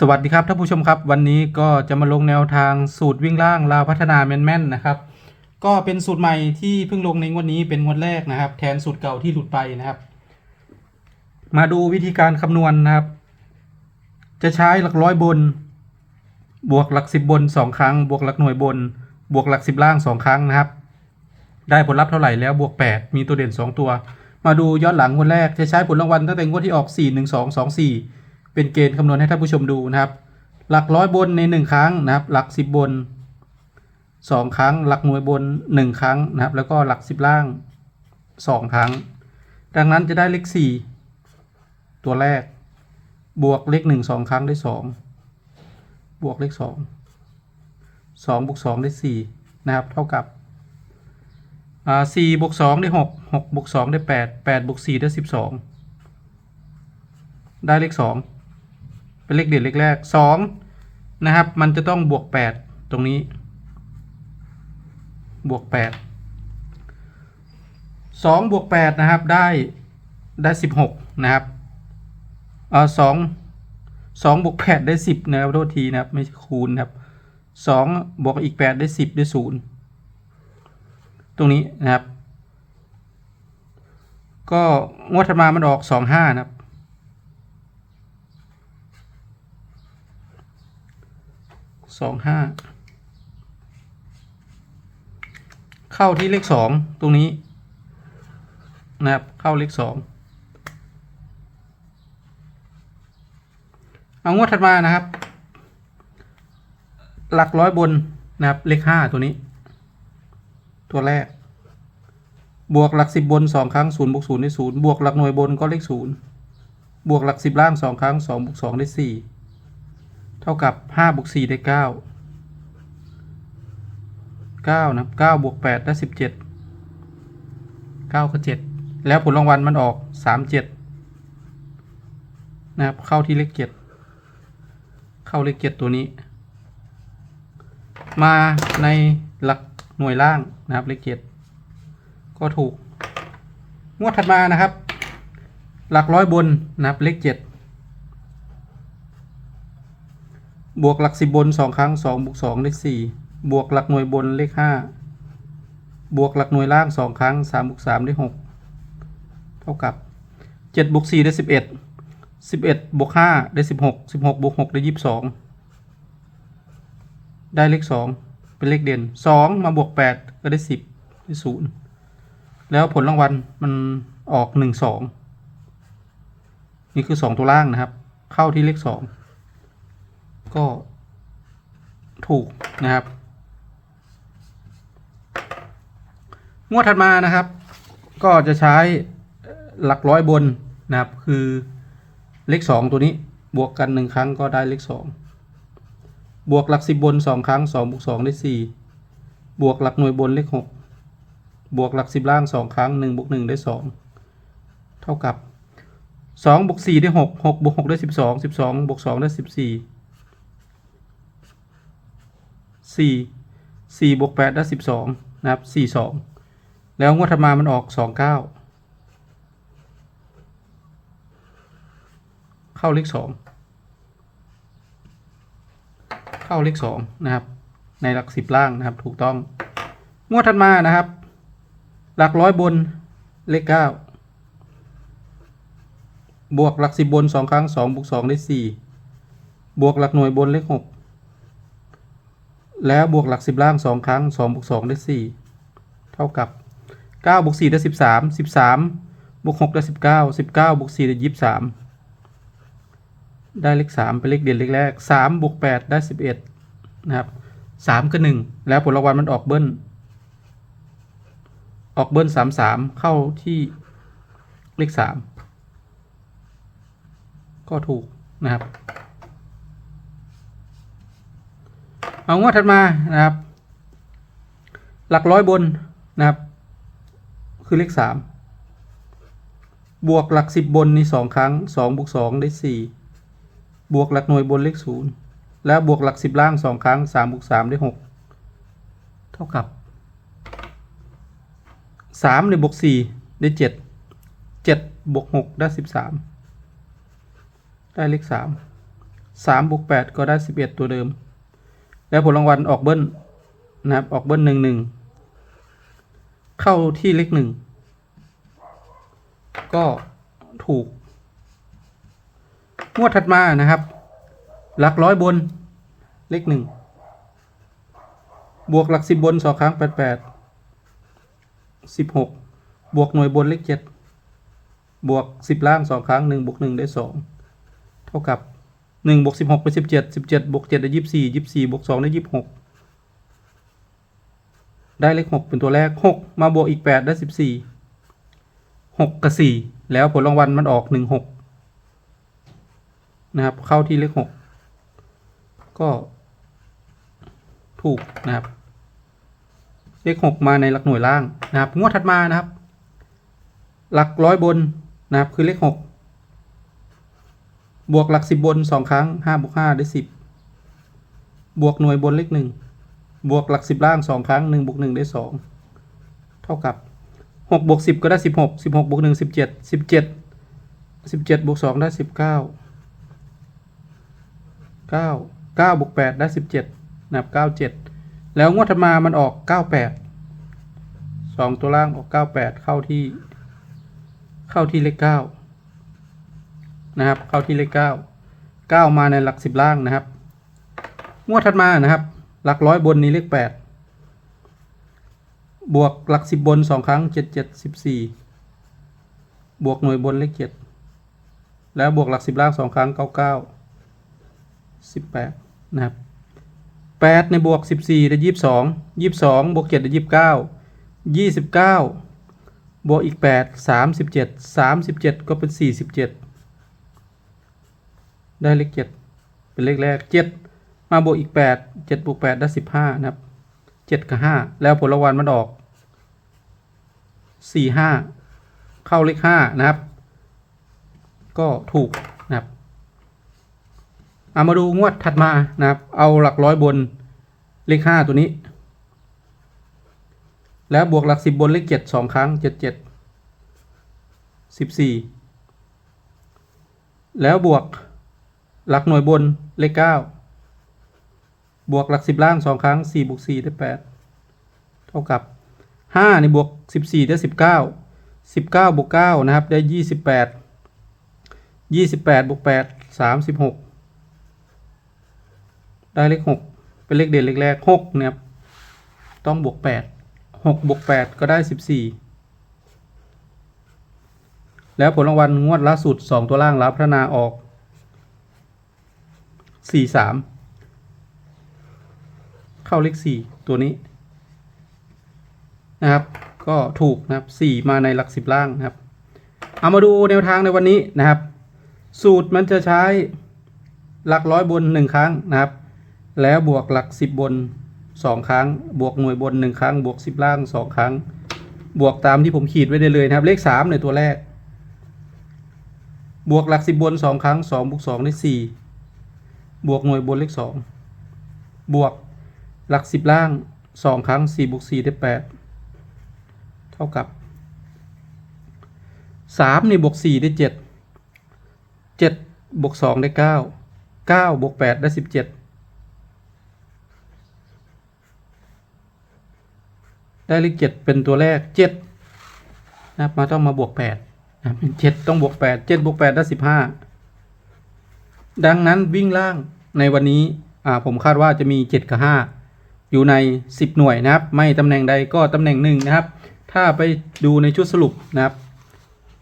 สวัสดีครับท่านผู้ชมครับ วันนี้ก็จะมาลงแนวทางสูตรวิ่งล่างลาวพัฒนาแม่นๆนะครับ ก็เป็นสูตรใหม่ที่เพิ่งลงในงวดนี้เป็นงวดแรกนะครับ แทนสูตรเก่าที่หลุดไปนะครับ มาดูวิธีการคำนวณนะครับ จะใช้หลักร้อยบน บวกหลักสิบบนสองครั้ง บวกหลักหน่วยบน บวกหลักสิบล่างสองครั้งนะครับ ได้ผลลัพธ์เท่าไหร่แล้วบวก 8 มีตัวเด่น 2 ตัว มาดูย้อนหลังงวดแรกจะใช้ผลรางวัลตั้งแต่งวดที่ออก 4 1 2 2 4 เป็นเกณฑ์คำนวณให้ท่านผู้ชมดูนะครับ หลักร้อยบนใน 1 ครั้งนะครับ หลัก 10 บน 2 ครั้ง หลักหน่วยบน 1 ครั้งนะครับ แล้วก็หลัก 10 ล่าง 2 ครั้ง ดังนั้นจะได้เลข 4 ตัวแรก บวกเลข 1 2 ครั้งได้ 2 บวกเลข 2 2บวก2ได้ 4 นะครับ เท่ากับสี่บวกสองได้หกหกบวกสองได้แปดแปดบวกสี่ได้สิบสองได้เลขสอง เป็นเลขเด่นเลขแรกสองนะครับ มันจะต้องบวกแปดตรงนี้ บวกแปดสองบวกแปดนะครับได้ได้สิบหกนะครับเออสองสองบวกแปดได้สิบนะครับโทษทีนะครับไม่คูณนะครับสองบวกอีกแปดได้สิบได้ศูนย์ตรงนี้นะครับ ก็งวดถัดมามันออกสองห้านะครับ สองห้าเข้าที่เลขสองตรงนี้นะครับเข้าเลขสองเอางวดถัดมานะครับ หลักร้อยบนนะครับเลขห้าตัวนี้ ตัวแรก บวกหลักสิบบนสองครั้งศูนย์บวกศูนย์ได้ศูนย์บวกหลักหน่วยบนก็เลขศูนย์บวกหลักสิบล่างสองครั้งสองบวกสองได้สี่ ท่ากับ5บวก4ได้ 9 9นะ9บวก8ได้ 17 9กับ7แล้วผลรางวัลมันออก 37 นะครับ เข้าที่เลข 7 เข้าเลข 7 ตัวนี้ มาในหลักหน่วยล่างนะครับเลข 7 ก็ถูก งวดถัดมานะครับ หลักร้อยบนนะครับเลข 7 บวกหลักสิบบนสองครั้งสองบวกสองเลขสี่บวกหลักหน่วยบนเลขห้าบวกหลักหน่วยล่างสองครั้งสามบวกสามได้หกเท่ากับเจ็ดบวกสี่ได้สิบเอ็ดสิบเอ็ดบวกห้าได้สิบหกสิบหกบวกหกได้ยี่สิบสองได้เลขสองเป็นเลขเด่นสองมาบวกแปดก็ได้สิบได้ศูนย์แล้วผลรางวัลมันออกหนึ่งสองนี่คือสองตัวล่างนะครับ เข้าที่เลขสอง ก็ถูกนะครับ งวดถัดมานะครับ ก็จะใช้หลักร้อยบนนะครับ คือเลขสองตัวนี้บวกกันหนึ่งครั้งก็ได้เลขสองบวกหลักสิบบนสองครั้งสองบวกสองได้สี่บวกหลักหน่วยบนเลขหกบวกหลักสิบล่างสองครั้งหนึ่งบวกหนึ่งได้สองเท่ากับสองบวกสี่ได้หกหกบวกหกได้สิบสองสิบสองบวกสองได้สิ บสี่สี่บวกแปดได้สิบสองนะครับสี่สองแล้วงวดถัดมามันออกสองเก้าเข้าเลขสองเข้าเลขสองนะครับ ในหลักสิบล่างนะครับ ถูกต้อง งวดถัดมานะครับ หลักร้อยบนเลขเก้าบวกหลักสิบบนสองครั้งสองบวกสองได้สี่บวกหลักหน่วยบนเลขหก แล้วบวกหลักสิบล่างสองครั้งสองบวกสองได้สี่เท่ากับเก้าบวกสี่ได้สิบสามสิบสามบวกหกได้สิบเก้าสิบเก้าบวกสี่ได้ยี่สิบสามได้เลขสามเป็นเลขเด่นเลขแรกสามบวกแปดได้สิบเอ็ดนะครับสามก็หนึ่งแล้วผลรางวัลมันออกเบิ้ลออกเบิ้ลสามสามเข้าที่เลขสามก็ถูกนะครับ เอางวดถัดมานะครับ หลักร้อยบนนะครับ คือเลขสามบวกหลักสิบบนนี่สองครั้งสองบวกสองได้สี่บวกหลักหน่วยบนเลขศูนย์แล้วบวกหลักสิบล่างสองครั้งสามบวกสามได้หกเท่ากับสามในบวกสี่ได้เจ็ดเจ็ดบวกหกได้สิบสามได้เลขสามสามบวกแปดก็ได้สิบเอ็ดตัวเดิม แล้วผลรางวัลออกเบิ้ลนะครับ ออกเบิ้ลหนึ่งหนึ่งเข้าที่เลขหนึ่งก็ถูก งวดถัดมานะครับ หลักร้อยบนเลขหนึ่งบวกหลักสิบบนสองครั้งแปดแปดสิบหกบวกหน่วยบนเลขเจ็ดบวกสิบล่างสองครั้งหนึ่งบวกหนึ่งได้สองเท่ากับ หนึ่งบวกสิบหกเป็นสิบเจ็ดสิบเจ็ดบวกเจ็ดได้ยี่สิบสี่ยี่สิบสี่บวกสองได้ยี่สิบหกได้เลขหกเป็นตัวแรกหกมาบวกอีกแปดได้สิบสี่หกกับสี่แล้วผลรางวัลมันออกหนึ่งหกนะครับ เข้าที่เลขหกก็ถูกนะครับ เลขหกมาในหลักหน่วยล่างนะครับ งวดถัดมานะครับ หลักร้อยบนนะครับคือเลขหก บวกหลักสิบบนสองครั้งห้าบวกห้าได้สิบบวกหน่วยบนเลขหนึ่งบวกหลักสิบล่างสองครั้งหนึ่งบวกหนึ่งได้สองเท่ากับหกบวกสิบก็ได้สิบหกสิบหกบวกหนึ่งสิบเจ็ดสิบเจ็ดสิบเจ็ดบวกสองได้สิบเก้าเก้าเก้าบวกแปดได้สิบเจ็ดนับเก้าเจ็ดแล้วงวดถัดมามันออกเก้าแปดสองตัวล่างออกเก้าแปดเข้าที่ เข้าที่เลขเก้า นะครับ เข้าที่เลขเก้าเก้ามาในหลักสิบล่างนะครับ งวดถัดมานะครับ หลักร้อยบนนี้เลขแปดบวกหลักสิบบนสองครั้งเจ็ดเจ็ดสิบสี่บวกหน่วยบนเลขเจ็ดแล้วบวกหลักสิบล่างสองครั้งเก้าเก้าสิบแปดนะครับแปดในบวกสิบสี่ได้ยี่สิบสองยี่สิบสองบวกเจ็ดได้ยี่สิบเก้ายี่สิบเก้าบวกอีกแปดสามสิบเจ็ดสามสิบเจ็ดก็เป็นสี่สิบเจ็ด ได้เลขเจ็ดเป็นเลขแรกเจ็ดมาบวกอีกแปดเจ็ดบวกแปดได้สิบห้านะครับเจ็ดกับห้าแล้วผลรางวัลมันออกสี่ห้าเข้าเลขห้านะครับ ก็ถูกนะครับเอามาดูงวดถัดมานะครับ เอาหลักร้อยบนเลขห้าตัวนี้ แล้วบวกหลักสิบบนเลขเจ็ดสองครั้งเจ็ดเจ็ดสิบสี่แล้วบวก หลักหน่วยบนเลขเก้าบวกหลักสิบล่างสองครั้งสี่บวกสี่ได้แปดเท่ากับห้าในบวกสิบสี่ได้สิบเก้าสิบเก้าบวกเก้านะครับได้ยี่สิบแปดยี่สิบแปดบวกแปดสามสิบหกได้เลขหกเป็นเลขเด่นเลขแรกหกเนะครับต้องบวกแปดหกบวกแปดก็ได้สิบสี่แล้วผลรางวัลงวดล่าสุดสองตัวล่างรับพัฒนาออก สี่สามเข้าเลขสี่ตัวนี้นะครับ ก็ถูกนะครับสี่มาในหลักสิบล่างนะครับ เอามาดูแนวทางในวันนี้นะครับ สูตรมันจะใช้หลักร้อยบนหนึ่งครั้งนะครับ แล้วบวกหลักสิบบนสองครั้ง บวกหน่วยบนหนึ่งครั้ง บวกสิบล่างสองครั้ง บวกตามที่ผมขีดไว้ได้เลยนะครับ เลขสามในตัวแรก บวกหลักสิบบนสองครั้งสองบวกสองได้สี่ บวกหน่วยบนเลขสองบวกหลักสิบล่างสองครั้งสี่บวกสี่ได้แปดเท่ากับสามนี่บวกสี่ได้เจ็ดเจ็ดบวกสองได้เก้าเก้าบวกแปดได้สิบเจ็ดได้เลขเจ็ดเป็นตัวแรกเจ็ดนะมาต้องมาบวกแปดนะครับเจ็ดต้องบวกแปดเจ็ดบวกแปดได้สิบห้า ดังนั้นวิ่งล่างในวันนี้ผมคาดว่าจะมีเจ็ดกับห้าอยู่ในสิบหน่วยนะครับ ไม่ตำแหน่งใดก็ตำแหน่งหนึ่งนะครับ ถ้าไปดูในชุดสรุปนะครับ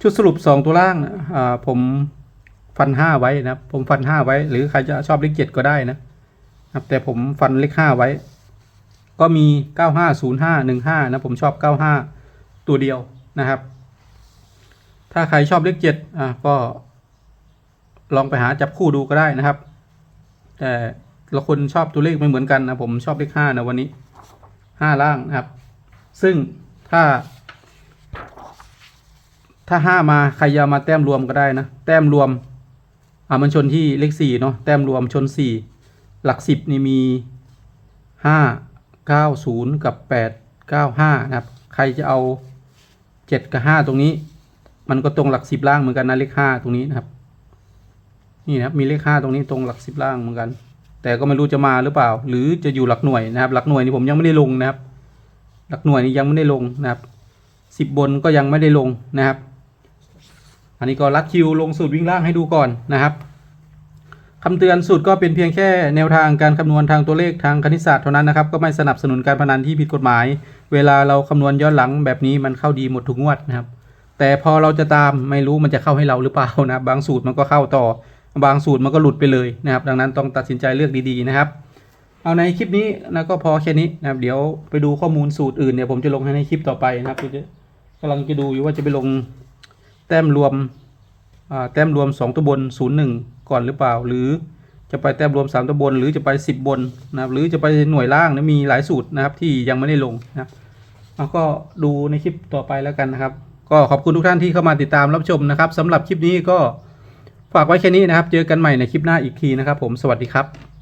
ชุดสรุปสองตัวล่างผมฟันห้าไว้นะครับ ผมฟันห้าไว้ หรือใครจะชอบเลขเจ็ดก็ได้นะครับ แต่ผมฟันเลขห้าไว้ ก็มี 9505 15 นะผมชอบ 95 ตัวเดียวนะครับ ถ้าใครชอบเลข7อะก็ ลองไปหาจับคู่ดูก็ได้นะครับ แต่ละคนชอบตัวเลขไม่เหมือนกันนะผมชอบเลข5นะวันนี้5ล่างนะครับ ซึ่งถ้า ถ้า5มาใครจะมาแต้มรวมก็ได้นะ แต้มรวมอ่ามันชนที่เลข4เนาะแต้มรวมชน4หลัก10นี่มี5 90กับ895นะครับ ใครจะเอา7กับ5ตรงนี้ มันก็ตรงหลัก10ล่างเหมือนกันนะเลข5ตรงนี้นะครับ นี่นะครับมีเลขห้าตรงนี้ตรงหลักสิบล่างเหมือนกัน แต่ก็ไม่รู้จะมาหรือเปล่า หรือจะอยู่หลักหน่วยนะครับ หลักหน่วยนี่ผมยังไม่ได้ลงนะครับ หลักหน่วยนี่ยังไม่ได้ลงนะครับสิบบนก็ยังไม่ได้ลงนะครับ อันนี้ก็รัดคิวลงสูตรวิ่งล่างให้ดูก่อนนะครับคำเตือนสูตรก็เป็นเพียงแค่แนวทางการคำนวณทางตัวเลขทางคณิตศาสตร์เท่านั้นนะครับก็ไม่สนับสนุนการพนันที่ผิดกฎหมาย เวลาเราคำนวณย้อนหลังแบบนี้มันเข้าดีหมดทุกงวดนะครับ แต่พอเราจะตามไม่รู้มันจะเข้าให้เราหรือเปล่านะบางสูตรมันก็เข้าต่อ บางสูตรมันก็หลุดไปเลยนะครับ ดังนั้นต้องตัดสินใจเลือกดีๆนะครับ เอาในคลิปนี้นะก็พอแค่นี้นะครับ เดี๋ยวไปดูข้อมูลสูตรอื่นเดี๋ยผมจะลงให้ในคลิปต่อไปนะครับเดี๋ยวจะกำลังจะดูอยู่ว่าจะไปลงแต้มรวมแต้มรวม 2ตัวบน 0 1 ก่อนหรือเปล่า หรือจะไปแต้มรวม 3ตัวบน หรือจะไป 10 บนนะครับ หรือจะไปหน่วยล่างนะมีหลายสูตรนะครับที่ยังไม่ได้ลงนะครับเอาก็ดูในคลิปต่อไปแล้วกันนะครับ ก็ขอบคุณทุกท่านที่เข้ามาติดตามรับชมนะครับสำหรับคลิปนี้ก็ ฝากไว้แค่นี้นะครับ เจอกันใหม่ในคลิปหน้าอีกทีนะครับผม สวัสดีครับ